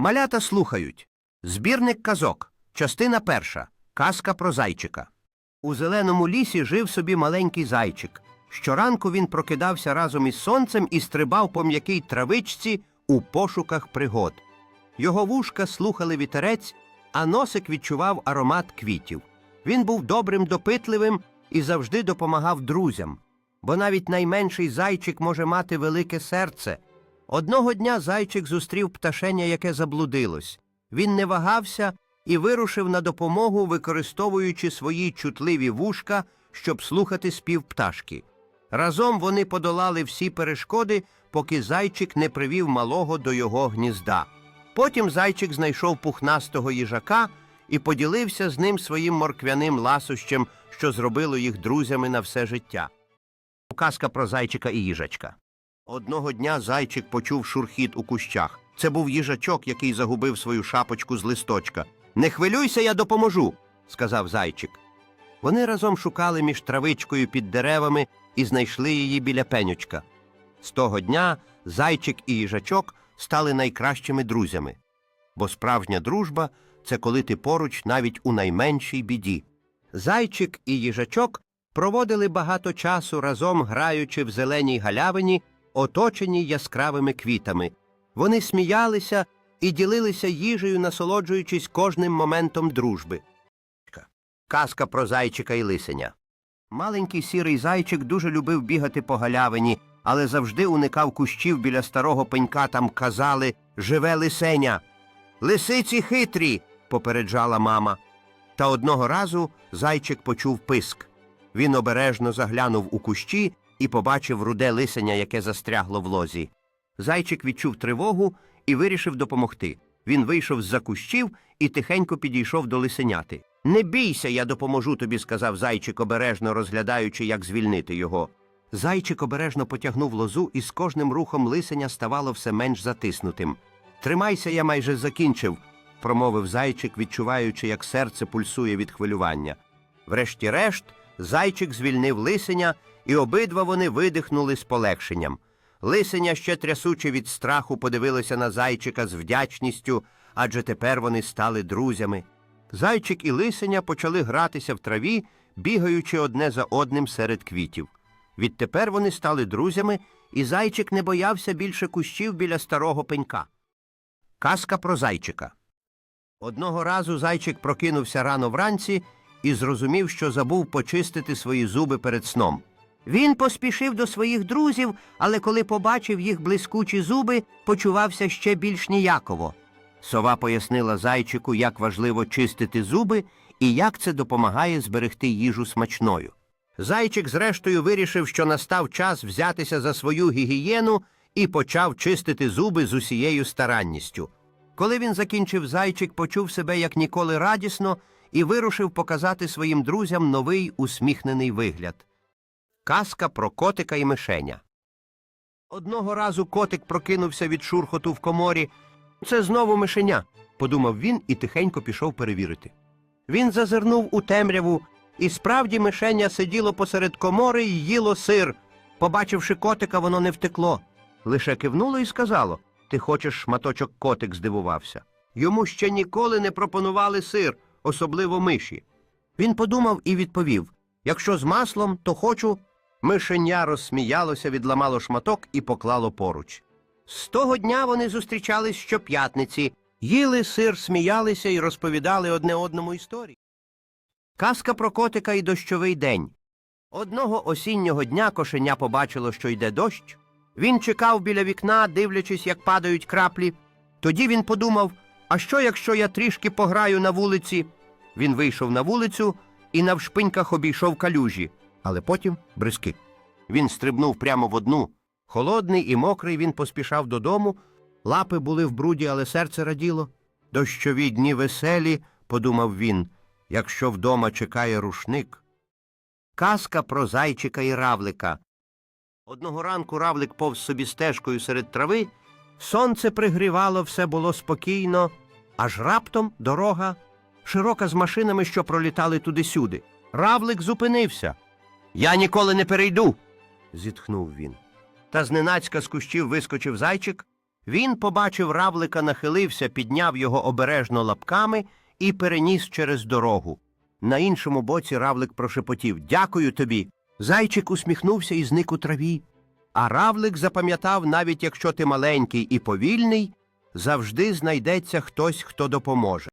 Малята слухають. Збірник казок. Частина перша. Казка про зайчика. У зеленому лісі жив собі маленький зайчик. Щоранку він прокидався разом із сонцем і стрибав по м'якій травичці у пошуках пригод. Його вушка слухали вітерець, а носик відчував аромат квітів. Він був добрим, допитливим і завжди допомагав друзям. Бо навіть найменший зайчик може мати велике серце. Одного дня зайчик зустрів пташеня, яке заблудилось. Він не вагався і вирушив на допомогу, використовуючи свої чутливі вушка, щоб слухати спів пташки. Разом вони подолали всі перешкоди, поки зайчик не привів малого до його гнізда. Потім зайчик знайшов пухнастого їжака і поділився з ним своїм морквяним ласощем, що зробило їх друзями на все життя. Казка про зайчика і їжачка. Одного дня зайчик почув шурхіт у кущах. Це був їжачок, який загубив свою шапочку з листочка. Не хвилюйся, я допоможу, сказав зайчик. Вони разом шукали між травичкою під деревами і знайшли її біля пенючка. З того дня зайчик і їжачок стали найкращими друзями. Бо справжня дружба це коли ти поруч навіть у найменшій біді. Зайчик і їжачок проводили багато часу разом граючи в зеленій галявині, оточеній яскравими квітами. Вони сміялися і ділилися їжею, насолоджуючись кожним моментом дружби. Казка про зайчика і лисеня. Маленький сірий зайчик дуже любив бігати по галявині, але завжди уникав кущів біля старого пенька там казали Живе лисеня. Лисиці хитрі. попереджала мама. Та одного разу зайчик почув писк. Він обережно заглянув у кущі і побачив руде лисеня, яке застрягло в лозі. Зайчик відчув тривогу і вирішив допомогти. Він вийшов з-за кущів і тихенько підійшов до лисеняти. Не бійся, я допоможу тобі, сказав зайчик, обережно розглядаючи, як звільнити його. Зайчик обережно потягнув лозу, і з кожним рухом лисеня ставало все менш затиснутим. Тримайся, я майже закінчив, промовив зайчик, відчуваючи, як серце пульсує від хвилювання. Врешті-решт, зайчик звільнив лисеня, і обидва вони видихнули з полегшенням. Лисеня, ще трясучи від страху, подивилося на зайчика з вдячністю, адже тепер вони стали друзями. Зайчик і лисеня почали гратися в траві, бігаючи одне за одним серед квітів. Відтепер вони стали друзями, і зайчик не боявся більше кущів біля старого пенька. Казка про зайчика. Одного разу зайчик прокинувся рано вранці і зрозумів, що забув почистити свої зуби перед сном. Він поспішив до своїх друзів, але коли побачив їх блискучі зуби, почувався ще більш ніяково. Сова пояснила зайчику, як важливо чистити зуби і як це допомагає зберегти їжу смачною. Зайчик, зрештою, вирішив, що настав час взятися за свою гігієну і почав чистити зуби з усією старанністю. Коли він закінчив зайчик, почув себе як ніколи радісно і вирушив показати своїм друзям новий усміхнений вигляд. Казка про котика і мишеня. Одного разу котик прокинувся від шурхоту в коморі. Це знову мишеня, подумав він і тихенько пішов перевірити. Він зазирнув у темряву, і справді мишеня сиділо посеред комори і їло сир. Побачивши котика, воно не втекло. Лише кивнуло і сказало Ти хочеш шматочок котик, здивувався. Йому ще ніколи не пропонували сир, особливо миші. Він подумав і відповів Якщо з маслом, то хочу. Мишеня розсміялося, відламало шматок і поклало поруч. З того дня вони зустрічались щоп'ятниці, їли сир, сміялися і розповідали одне одному історії. Казка про котика і дощовий день. Одного осіннього дня кошеня побачило, що йде дощ. Він чекав біля вікна, дивлячись, як падають краплі. Тоді він подумав: а що, якщо я трішки пограю на вулиці? Він вийшов на вулицю і навшпиньках обійшов калюжі, але потім бризки. Він стрибнув прямо в одну. Холодний і мокрий він поспішав додому. Лапи були в бруді, але серце раділо. Дощові дні веселі, подумав він, якщо вдома чекає рушник. Казка про зайчика і равлика. Одного ранку равлик повз собі стежкою серед трави. Сонце пригрівало, все було спокійно, аж раптом дорога, широка з машинами, що пролітали туди-сюди. Равлик зупинився. Я ніколи не перейду. зітхнув він. Та зненацька з кущів вискочив зайчик. Він побачив равлика, нахилився, підняв його обережно лапками і переніс через дорогу. На іншому боці равлик прошепотів Дякую тобі. Зайчик усміхнувся і зник у траві. А равлик запам'ятав, навіть якщо ти маленький і повільний, завжди знайдеться хтось, хто допоможе.